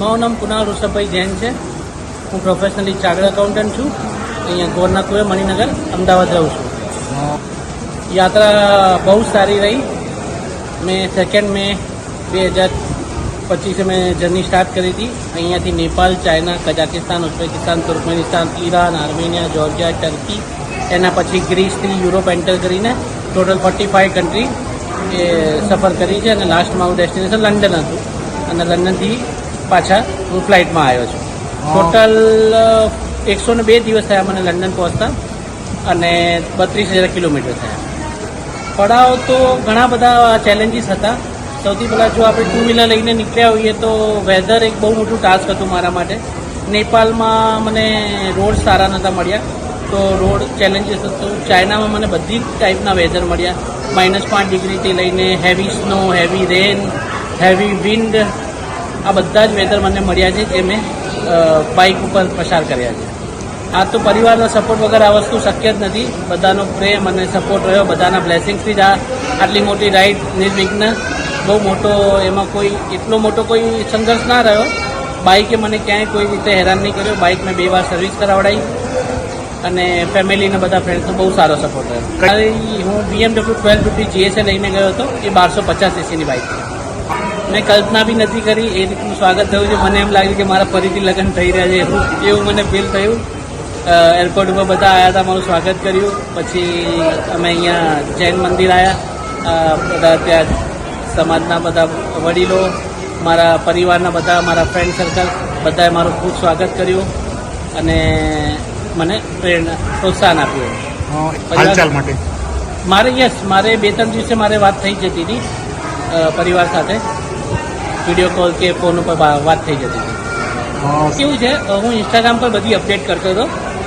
મારું નામ કુનાલ ઋષભભાઈ જૈન છે. હું પ્રોફેશનલી ચાર્ટર્ડ એકાઉન્ટન્ટ છું. અહીંયા ગોરના કુએ મણિનગર, અમદાવાદ રહું છું. યાત્રા બહુ સારી રહી. મેં સેકન્ડ મે બે હજાર પચીસે મેં જર્ની સ્ટાર્ટ કરી હતી. અહીંયાથી Nepal China Kazakhstan Uzbekistan, Turkmenistan, Iran, Armenia, Georgia, Turkey, એના પછી ગ્રીસથી યુરોપ એન્ટર કરીને ટોટલ ફોર્ટી ફાઇવ કન્ટ્રી એ સફર કરી છે અને લાસ્ટ મારું ડેસ્ટિનેશન લંડન હતું. અને લંડનથી પાછા હું ફ્લાઇટમાં આવ્યો છું. ટોટલ એકસો ને બે દિવસ થયા મને લંડન પહોંચતા અને બત્રીસ હજાર કિલોમીટર થયા. પડાવ તો ઘણા બધા ચેલેન્જીસ હતા. સૌથી પહેલાં જો આપણે ટુ વ્હીલર લઈને નીકળ્યા હોઈએ તો વેધર એક બહુ મોટું ટાસ્ક હતું મારા માટે. નેપાળમાં મને રોડ સારા નહોતા મળ્યા. તો રોડ ચેલેન્જીસ હતું. ચાઇનામાં મને બધી જ ટાઈપના વેધર મળ્યા. માઇનસ પાંચ ડિગ્રીથી લઈને heavy snow heavy rain heavy wind આ બધા જ વેધર મને મળ્યા છે જે મેં બાઇક ઉપર પસાર કર્યા છે. આ તો પરિવારનો સપોર્ટ વગર આ વસ્તુ શક્ય જ નથી. બધાનો પ્રેમ અને સપોર્ટ રહ્યો, બધાના બ્લેસિંગ્સથી જ આ આટલી મોટી રાઈડ નિર્વિઘ્ન બહુ મોટો એમાં કોઈ, એટલો મોટો કોઈ સંઘર્ષ ના રહ્યો. બાઇકે મને ક્યાંય કોઈ રીતે હેરાન નહીં કર્યો. બાઇક મેં બે વાર સર્વિસ કરાવડાવી. અને ફેમિલીને બધા ફ્રેન્ડ્સનો બહુ સારો સપોર્ટ રહ્યો. હું બીએમડબલ્યુ ટ્વેલ્વ ફિફ્ટી જીએસએ લઈને ગયો હતો. એ બારસો પચાસ એસીની બાઇક છે. મેં કલ્પના બી નથી કરી એ રીતનું સ્વાગત થયું છે. મને એમ લાગ્યું કે મારા ફરીથી લગ્ન થઈ રહ્યા છે. એવું એવું મને ફીલ થયું. એરપોર્ટ ઉપર બધા આવ્યા હતા મારું સ્વાગત કર્યું. પછી અમે અહીંયા જૈન મંદિર આવ્યા બધા ત્યાં સમાજના બધા વડીલો મારા પરિવારના બધા મારા ફ્રેન્ડ સર્કલ બધાએ મારું ખૂબ સ્વાગત કર્યું અને મને પ્રેરણા પ્રોત્સાહન આપ્યું. હાલચાલ માટે. મારે યસ મારે બે ત્રણ દિવસે મારે વાત થઈ જતી હતી. પરિવાર સાથે વીડિયો કોલ કે ફોન ઉપર વાત થઈ જતી હતી. કેવું છે? હું ઇન્સ્ટાગ્રામ પર બધી અપડેટ કરતો હતો.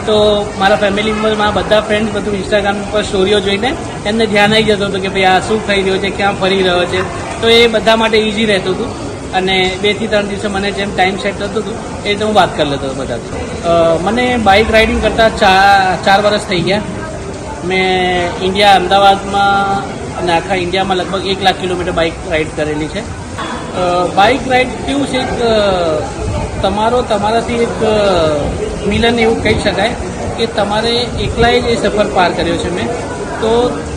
તો મારા ફેમિલી મેમ્બરમાં બધા ફ્રેન્ડ્સ બધું ઇન્સ્ટાગ્રામ પર સ્ટોરીઓ જોઈને એમને ધ્યાન આવી જતો હતું કે ભાઈ આ શું થઈ રહ્યો છે ક્યાં ફરી રહ્યો છે. તો એ બધા માટે ઇઝી રહેતું હતું. અને બેથી ત્રણ દિવસે મને જેમ ટાઈમ સેટ થતું હતું એ રીતે હું વાત કરી લેતો હતો બધા મને બાઇક રાઇડિંગ કરતાં ચાર ચાર વર્ષ થઈ ગયા. મેં ઇન્ડિયા અમદાવાદમાં અને આખા ઇન્ડિયામાં લગભગ એક લાખ કિલોમીટર બાઇક રાઇડ કરેલી છે. બાઇક રાઇડ કેવું છે? એક તમારો, તમારાથી એક મિલન એવું કહી શકાય કે તમારે એકલાએ જ એ સફર પાર કર્યો છે મેં. તો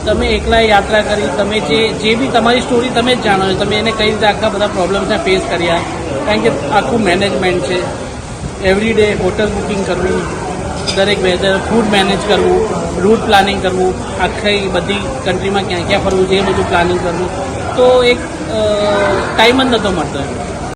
તમે એકલાએ યાત્રા કરી, તમે જે જે બી તમારી સ્ટોરી તમે જ જાણો છો, તમે એને કઈ રીતે આખા બધા પ્રોબ્લેમ્સને ફેસ કર્યા? કારણ કે આખું મેનેજમેન્ટ છે. એવરી ડે હોટલ બુકિંગ કરવું દરેક વેધર ફૂડ મેનેજ કરવું રૂટ પ્લાનિંગ કરવું, આખી બધી કન્ટ્રીમાં ક્યાં ક્યાં ફરવું છે એ બધું પ્લાનિંગ કરવું. તો એક ટાઈમ જ નહોતો મળતો એમ.